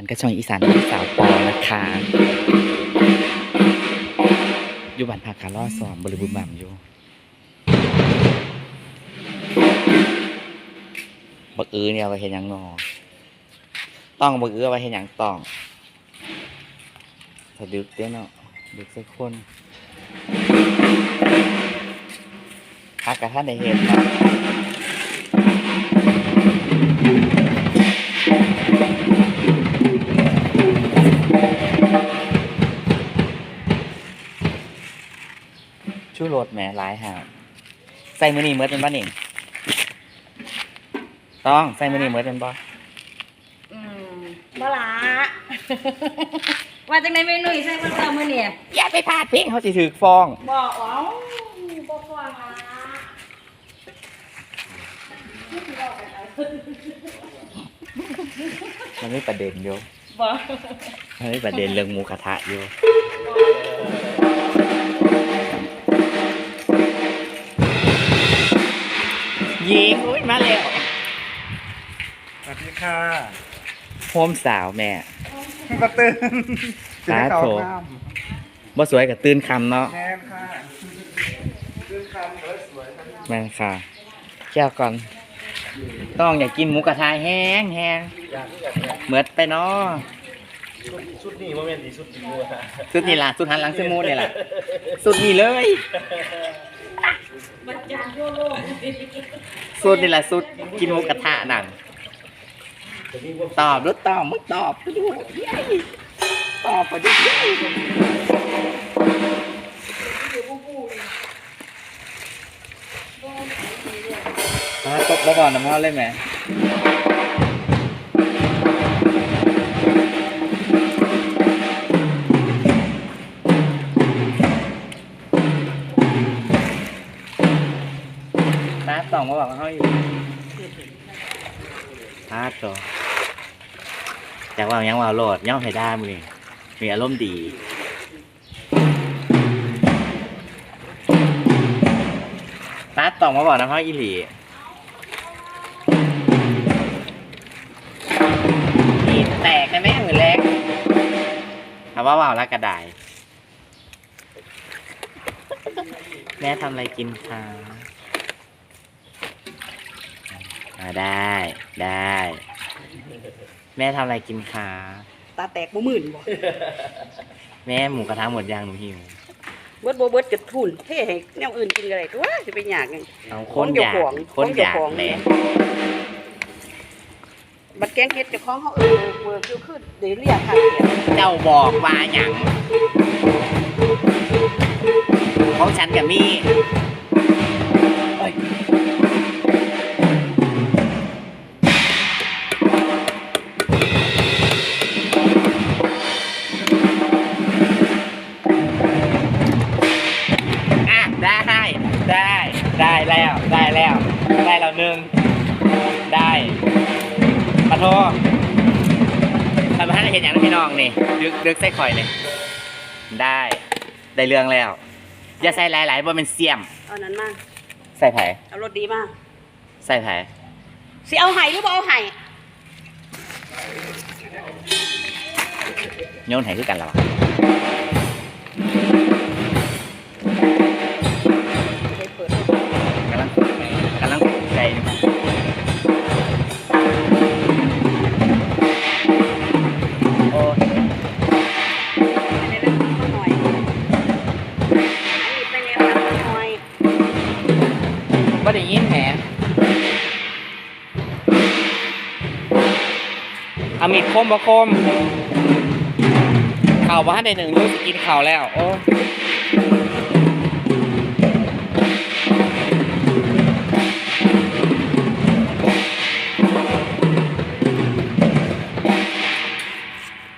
กันก็ช่องอีสานที่สาวปอนะคะอยู่บ้านพักคาร์ลอสอมบริบูรณ์บัมอยู่บักอือเนี่ยไปเห็นยังงอต้องบักอือไปเห็นยังต้องถ้าดึกเด้เนาะดึกสักคนพักกับท่านในเหตุครับ ชูรสแหมหลายหาวใส่มือนี่เมื่อเป็นบ้านเองต้องใส่มือนี่เมื่อเป็นบ่อืมบ่ละว่าจังไดเมนูอีใส่บ่ละมื้อเนี่ยอย่าไปพลาดเพิงเขาสิถือฟ้องบ่เอ้าบ่ฟังละมันไม่ประเด็นอยู่บ่มันไม่ประเด็นเรื่องหมูกระทะอยู่ มาแล้วสวัสดีค่ะโฮมสาวแม่กระตื่นสาธุจะได้เข้าน้บ่สวยกับตื่นคำเนาะำแน่นค่ะตื่นคำเลยสวยครับแม่นค่ะแก้วก่อน ต้องอยากกินหมูกระทะแห้งแห้งอยากอยากอยากเหมือดไปเนาะชุดชุดนี้ว่าเป็นดีชุดดีวัวสุดนี่ล่ะสุดหันหลังเสมูนี่ล่ะสุดนี่เลย บัดจานทั่วโลกสุดนี่แหละสุดกินหมูกระทะนั่นตอบรถตอบมึงตอบกูดูตอบไปดูเย้ยมาตบแล้วก่อนนะมันเล่นไหม สองมาบอกเขาอยู่พาดตัวจากว่ายังว่าโหลดย่อมให้ได้มือมีอารมณ์ดีน้าสองมาบอกนะพ่ออีหลีนี่แตกนะแม่มือแรกถามว่าว่าวแล้วกระไดายแม่ทำอะไรกินคะ อ่าได้ได้ แม่ทำอะไรกินคะตาแตกบ่มื่นบ่แม่หมูกระทะหมดยังหนูหิว เบิดบ่เบิดจะทุนเท่ให้แนวอื่นกินก็ได้ตัวสิไปยากหยัง เอาคของนอเจ้ายากของคนอยากของเจ้าของแหละบัดแกงเฮ็ดเจ้าของเขาเออเวิร์กอยู่คือได้เรียกค่ะเดียวเจ้าบอกว่าหยังของฉันกับมี่ แล้วได้แล้วได้แล้วหนึ่งได้มาโทษทำให้เห็นอย่างนั้นพี่น้องนี่ดึกดึกใส่ข่อยเลย ได้ได้เรื่องแล้วอย่าใส่หลายๆบ่เป็นเสียมเอานั้นมาใส่ไผ่เอารถดีมาใส่ไผ่สิเอาไห้หรือบ่เอาไห้โยนไห้คือกันแล้วอ บ่ได้ยินแหมอามีดคมบ่คมข่าวว่าในหนึ่งรู้สกินข่าวแล้ว โอ้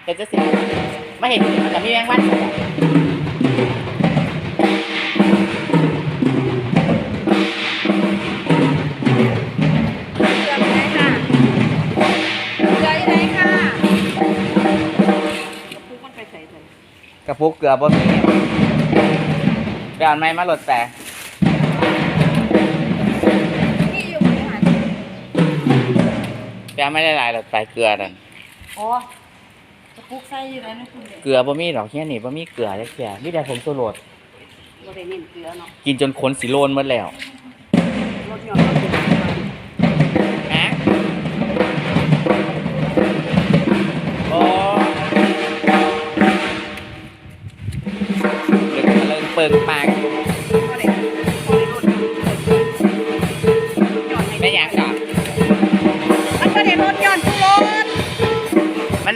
เห็นจะสิไม่เห็นแต่มีแมงวัน กระปุกเกลือบ่มีไปเอาไม้มาหลดแต่นี่อยู่บริหารไปเอาไม่ได้หลายหลดไปเกลือนั่นอ๋อกระปุกใส่อยู่แล้วนะคุณเด็กเกลือบ่มีดอกเฮียนี่บ่มีเกลือจักเที่ยมีแต่ผงชูรสบ่ได้เน้นเกลือเนาะกินจนขนสิโลนหมดแล้ว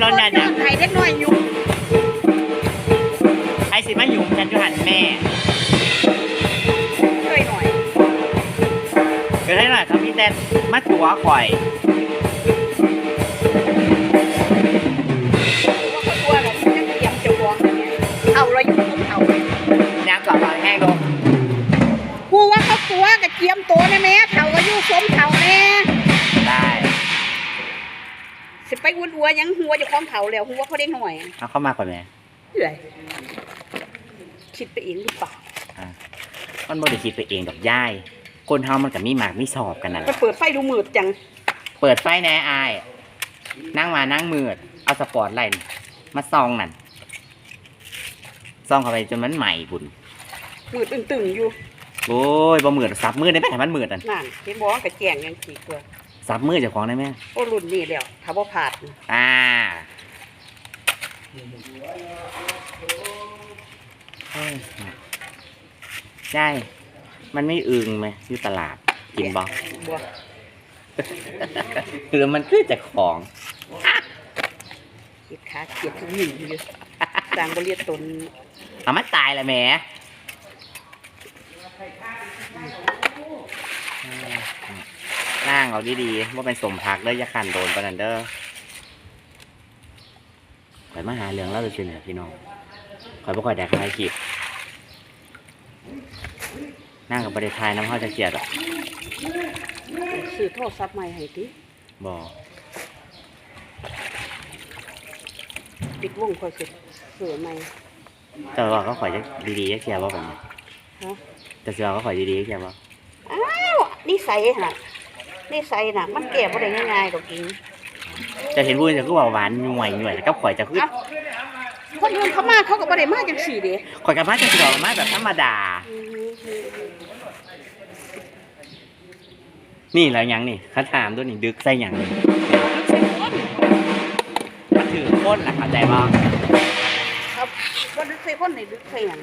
ร้อนยันหย่ยัองนให้เล็กน้อยอยู่ไอ้สิมาหยุ่มฉันจุหันแม่เคยหน่อยเกิดให้หน่อยครับพี่แตนมาตัวข่อยว่าเขาตัวเรายังเตรียมจะวางเนี่ยเอาเราอยู่กับเขายางกรอบหอยแห้งลงกูว่าเขาตัวกับเจียมตัวนะแม่เขาก็อยู่สมเขาแน่ได้ สิไปอ้วนอัวยังหัวจะคล้องเขาแล้วหัวเขาได้หน่อยเอาเข้ามาก่อนแม่เหนื่อยคิดไปเองหรือเปล่าอะมันบ่ได้คิดไปเองดอกย่าย คนเฮามันกับมีหมากมีสอบกันนั่นแหมันละเปิดไฟดูมืดจังเปิดไฟแหน่อาย นั่งมานั่งมืด เอาสปอร์ตไลท์มาซองนั่นซองเข้าไปจนมันใหม่บุญมืดตึงๆอยู่โอ้ยบ่มืดซับมืดได้ไหมให้มันมืดนั่น นั่นเห็นบอกว่ากระแจงยังสีตัว ซับมืดเจ้าของได้ไหมโอ้รุ่นนี้แล้วถ้าบ่ผ่านอ่า เฮ้ยใช่ มันไม่อึงไหมที่ตลาดกินบ่บ่หรือมันคือจากของ เกียดขาเกียดทุกหนึ่งอยู่ต่างบริเวณตนเอามันตายละแหม่ นั่งเอาดีๆว่าเป็นสมพักเด้ออย่าขันโดนปานนันเด้อข่อยมาหาเรื่องเล่าซื่อๆเนี่ยพี่น้องข่อยบ่ค่อยได้คลายคลิปนั่งกับประเด็ทายน้ำเข้าจะเกลียดหรอกซื้อโทรศัพท์ใหม่ให้ติบ่ปิดวงค่อยสิซื้อใหม่แต่ว่าก็ข่อยจะดีๆจะเกลียดว่าแบบนี้ฮะแต่เสือก็ข่อยดีๆจะเกลียดว่าอ้าวนิสัยน่ะ นิสัยน่ะ มันแก้บ่ได้ง่ายๆดอกจริงจะเห็นพูดจะคือว่าหวานหน่วยหน่วยกับข่อยจะคือเอ้าคนอื่นเขามาเขาก็บ่ได้มาจังซี่เด้ข่อยกับมาจะสิดอกมาแบบธรรมดา นี่แล้วยังนี่เขาถามตัวนี่ดึกใส่หยังนี่มันถือโคนล่ะเข้าใจบ่ครับบ่ได้ใส่คนนี่ดึกใส่หยัง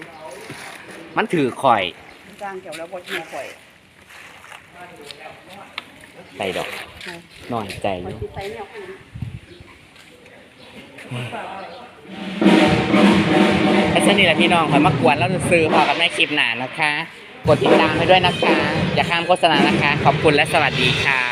มันถือข่อยสร้างเจ้าแล้วบ่หิวข่อย ใส่ดอกนอนใจอข่อยยู่สิใส่แนวอื่นไอ้เช่นนี้แหละพี่น้องข่อยมากวนแล้วจะซื้อพอกับแม่คลิปหนานะคะ กดติดตามให้ด้วยนะคะ อย่าข้ามโฆษณานะคะ ขอบคุณและสวัสดีค่ะ